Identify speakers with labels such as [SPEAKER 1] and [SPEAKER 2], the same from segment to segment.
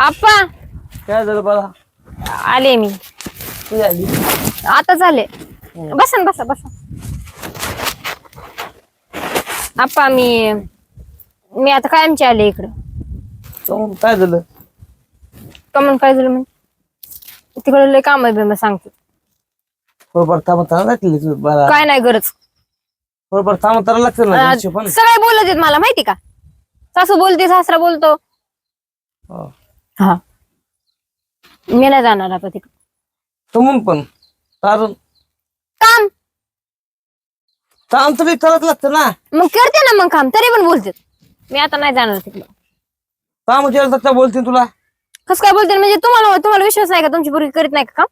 [SPEAKER 1] आप्पा.
[SPEAKER 2] काय झालं मला
[SPEAKER 1] आले मी.
[SPEAKER 2] आली?
[SPEAKER 1] आता झाले. बसा ना बसा बसा. आप्पा मी मी आता कायमची आले इकडं.
[SPEAKER 2] काहून? काय झालं?
[SPEAKER 1] कमन काय झालं म्हणजे तिकडे लय काम आहे बे, मग सांगते.
[SPEAKER 2] थोडंफार थांबा थांबा लागली तू मला
[SPEAKER 1] काय नाही गरज.
[SPEAKER 2] थोडंफार थांबा तर लागतं ना
[SPEAKER 1] अं,
[SPEAKER 2] घरचे पण.
[SPEAKER 1] सगळे बोलत आहेत मला माहिती का? सासू बोलते सासरा बोलतो.
[SPEAKER 2] हो.
[SPEAKER 1] हा. मी नाही जाणार आता तिकडे.
[SPEAKER 2] तुम्ही पण. कारण
[SPEAKER 1] काम.
[SPEAKER 2] काम तरी करत लागतं ना.
[SPEAKER 1] मग करते ना मग काम तरी पण बोलते. मी आता नाही जाणार तिकडे.
[SPEAKER 2] काम का बोलते तुला.
[SPEAKER 1] कसं काय बोलते म्हणजे तुम्हाला तुम्हाला विश्वास नाही का? तुमची पूर्वी करीत नाही का काम?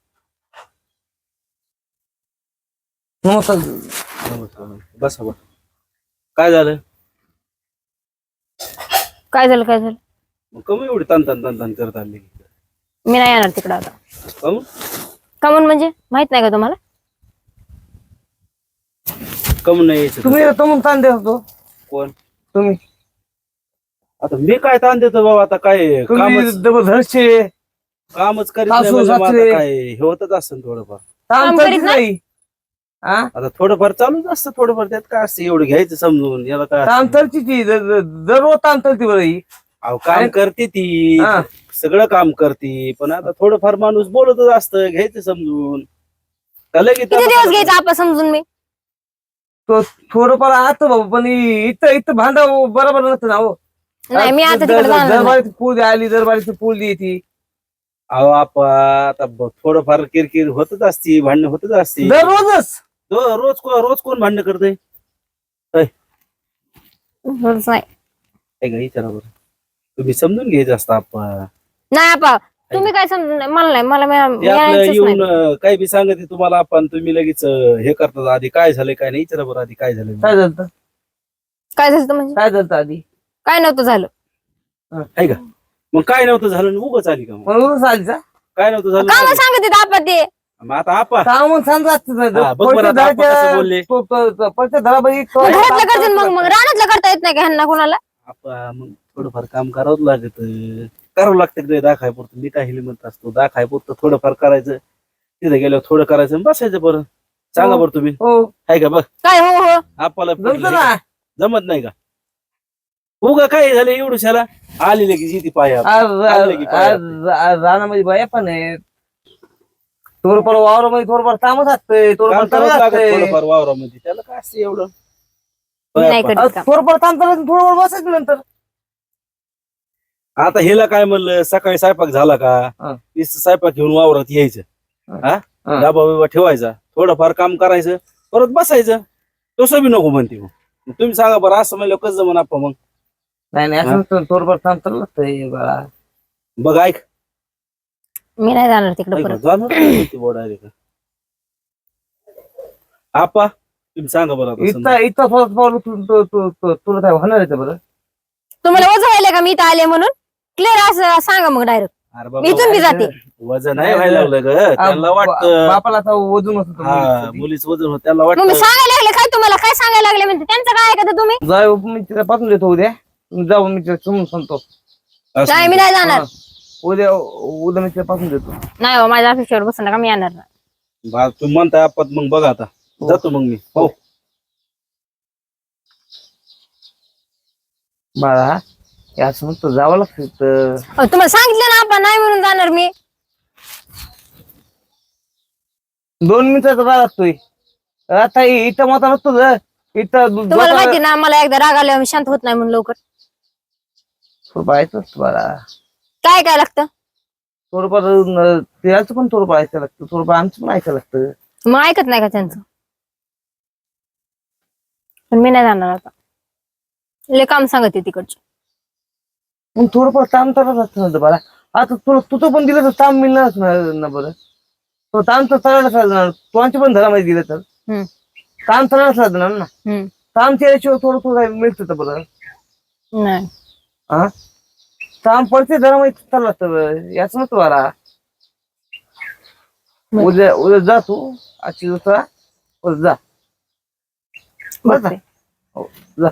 [SPEAKER 2] नमस्कार.
[SPEAKER 3] बसा. काय झालं?
[SPEAKER 1] काय झालं काय झालं?
[SPEAKER 3] मग कमी एवढी तान तान तान तान करत आली.
[SPEAKER 1] मी नाही येणार तिकडे आता.
[SPEAKER 3] काहून?
[SPEAKER 1] कमन म्हणजे? माहीत नाही का तुम्हाला?
[SPEAKER 3] कमी नाही यायचं.
[SPEAKER 2] तुम्ही तुम्ही ताण देत होतो.
[SPEAKER 3] कोण?
[SPEAKER 2] तुम्ही.
[SPEAKER 3] आता मी काय ताण देतो बाबा आता काय
[SPEAKER 2] तुम्ही
[SPEAKER 3] कामच
[SPEAKER 2] जबरदस्तचे
[SPEAKER 3] कामच करीत नाही
[SPEAKER 2] सासू,
[SPEAKER 3] म्हणजे मग
[SPEAKER 2] सासरे.
[SPEAKER 3] आता काय हे होतच असतं थोडंफार.
[SPEAKER 2] काम
[SPEAKER 1] काम
[SPEAKER 2] करीत
[SPEAKER 1] करीत
[SPEAKER 2] नाही? हा
[SPEAKER 3] आता थोडंफार चालूच असतं थोडंफार त्यात काय असतं एवढं घ्यायचं समजून याला काय
[SPEAKER 2] काम
[SPEAKER 3] असतं?
[SPEAKER 2] तरची ती द- द- दररोज ताण तरती बरं ही
[SPEAKER 3] अहो, काम करते ती.
[SPEAKER 2] हा.
[SPEAKER 3] सगळं काम करते. पण आता थोडंफार माणूस बोलतच असतं घ्यायचं समजून. का लगेच
[SPEAKER 1] किती दिवस घ्यायचं आपण समजून मी
[SPEAKER 2] तो थोडंफार आत बाबा पण इ- इथं इथं भांडा बरोबर नसतं ना हो.
[SPEAKER 1] नाही मी आता तिकडे जाणार नाही.
[SPEAKER 2] दरबारीची पूल आली दरबारीची पूल येते.
[SPEAKER 3] अहो आपा आता ब- थोडंफार किरकिर होतच असती भांडणं होतच असती.
[SPEAKER 2] दररोजच?
[SPEAKER 3] दो- रोज को- रोज कोण भांडण करतय?
[SPEAKER 1] रोज नाही.
[SPEAKER 3] विचारा बरं. तुम्ही समजून घ्यायचं असतं आपण.
[SPEAKER 1] नाही आपा तुम्ही काय समजून नाही मला नाही मला मी-
[SPEAKER 3] ते आपलं
[SPEAKER 1] यायचंच
[SPEAKER 3] येऊन. अं, काही बी सांगते तुम्हाला आपण तुम्ही लगेच अं, हे करतात आधी काय झालंय काय नाही विचारा बरं आधी काय झालंय
[SPEAKER 2] काय झालं
[SPEAKER 1] काय झालं होतं म्हणजे?
[SPEAKER 2] काय झालं आधी?
[SPEAKER 1] काय नव्हतं झालं.
[SPEAKER 3] आहे का मग काय नव्हतं झालं उगाच आली का मग?
[SPEAKER 2] म्हणून
[SPEAKER 3] काय नव्हतं झालं
[SPEAKER 1] सांगत आपण ते.
[SPEAKER 3] मग आता आपा.
[SPEAKER 2] काम सांगत
[SPEAKER 3] हा, बघ बरं आता आपण कसं बोलले.
[SPEAKER 1] मग घरातलं मग मग रानातलं करता येत नाही का ह्यांना कोणाला?
[SPEAKER 3] आपा मग थोडंफार काम करावं लागत करावं लागतं की दाखाय पुरतं मी काही म्हणत असतो? दाखाय पुरतं थोडंफार करायचं. तिथे गेल्यावर थोडं करायचं आणि बसायचं बरं. सांगा
[SPEAKER 2] हो.
[SPEAKER 3] बरं तुम्ही.
[SPEAKER 2] हो.
[SPEAKER 3] आहे का बघ?
[SPEAKER 1] काय हो हो.
[SPEAKER 3] आपल्याला
[SPEAKER 2] जमतं
[SPEAKER 3] पटलं
[SPEAKER 2] ना.
[SPEAKER 3] हे का? जमत नाही का? उगा काय झालं एवढं आली लगेच इथे पाया आलं की काय
[SPEAKER 2] रानामध्ये बाया पण आहेत. थोडंफार वावरामध्ये थोडंफार कामच असतंय
[SPEAKER 3] काम
[SPEAKER 2] थोडंफार
[SPEAKER 3] करावंच
[SPEAKER 2] करावं
[SPEAKER 3] लागत
[SPEAKER 2] लागतंय.
[SPEAKER 3] थोडंफार वावरामध्ये. त्याला काय असतं एवढं?
[SPEAKER 1] नाही करीत काम.
[SPEAKER 2] थोडंफार बसायचं नंतर.
[SPEAKER 3] आता हिला काय म्हणलं सकाळी स्वयंपाक झाला का?
[SPEAKER 2] हा.
[SPEAKER 3] नुसतं स्वयंपाक घेऊन वावरात यायचं.
[SPEAKER 2] हा.
[SPEAKER 3] डाबा बिबा ठेवायचा. थोडंफार काम करायचं. परत बसायचं. तसं बी नको म्हणते मग. मग तुम्ही सांगा बरं असं म्हणलं कसं जमन आपण मग?
[SPEAKER 2] नाही नाही असं नसतं. थोडंफार काम तर बाळा.
[SPEAKER 3] बघ ऐक.
[SPEAKER 1] मी नाही जाणार तिकडे परत.
[SPEAKER 3] जाणार नाही ती बोर्ड आहे का? आपा. तुम्ही सांगा बरं आता समजा.
[SPEAKER 2] इथं इथं थोडं पाऊल तू- तू- तू- तू- तुला काय होणार आहे का बरं?
[SPEAKER 1] तुम्हाला वजन व्हायला का? मी इथं आले म्हणून. क्लिअर असं सांगा मग डायरेक्ट
[SPEAKER 3] अरे
[SPEAKER 1] मी इथून बी जाते.
[SPEAKER 3] वजन नाही व्हायला लागलं ग. त्याला वाटतं
[SPEAKER 2] बापाला आता वजन असतं
[SPEAKER 3] हा मुलीच. वजन होत. त्याला
[SPEAKER 1] मग मी
[SPEAKER 3] वाटतं
[SPEAKER 1] सांगायला लागले. काय तुम्हाला? काय सांगायला लागले म्हणजे? त्यांचं काय ऐकता तुम्ही?
[SPEAKER 2] जाऊ मी तिला पाठवून देतो उद्या. जाऊ मी तिला समजून सांगतो.
[SPEAKER 3] असं
[SPEAKER 1] नाही मी नाही जाणार.
[SPEAKER 2] हा. उद्या उद्या मी तिला पाठवून देतो.
[SPEAKER 1] नाही हो माझ्या ऑफिसवर बसून नका मी येणार नाही.
[SPEAKER 3] बा- तुम्ही म्हणताय आपण मग बघा आता. जातो मग मी. हो.
[SPEAKER 2] बाळा हे असं म्हणतो जावं लागतं इथं.
[SPEAKER 1] अहो, तुम्हाला सांगितलं ना आपण नाही म्हणून जाणार मी.
[SPEAKER 2] दोन मिनिटाचा राग असतोय. आता इ- इथं माता नसतो ग. इथं दु-
[SPEAKER 1] तुम्हाला माहिती ना मला एकदा राग आल्यावर मी शांत होत नाही म्हणून लवकर.
[SPEAKER 2] थोडं पाहायचं असतं बाळा.
[SPEAKER 1] काय काय लागतं?
[SPEAKER 2] थोडंफार न- त्याचं पण थोडं पाहायचं लागतं. थोडंफार आमचं पण ऐकायला लागतं.
[SPEAKER 1] मग ऐकत नाही का त्यांचं? पण मी नाही जाणार आता. लय काम सांगते तिकडचे.
[SPEAKER 2] मग थोडंफार ताण तर असतं ना आता तुला तुझं पण दिलं तर ताण मिळणारच ना ना बरं. तो ताण तर तळायलाच लागणार तुमच्या पण घरामध्ये दिलं तर.
[SPEAKER 1] हम्म.
[SPEAKER 2] ताण तळायलाच लागणार ना.
[SPEAKER 1] हम्म.
[SPEAKER 2] ताण केल्याशिवाय थोडं थोडं मिळतं तर बरं.
[SPEAKER 1] नाही.
[SPEAKER 2] हा काम पडते घरामध्ये चाललं असतं बरं. याच बाळा
[SPEAKER 1] बरं.
[SPEAKER 2] उद्या उद्या जा तू. आजची दुसरा उद्या जा. बरं का?
[SPEAKER 1] बघते.
[SPEAKER 2] हो जा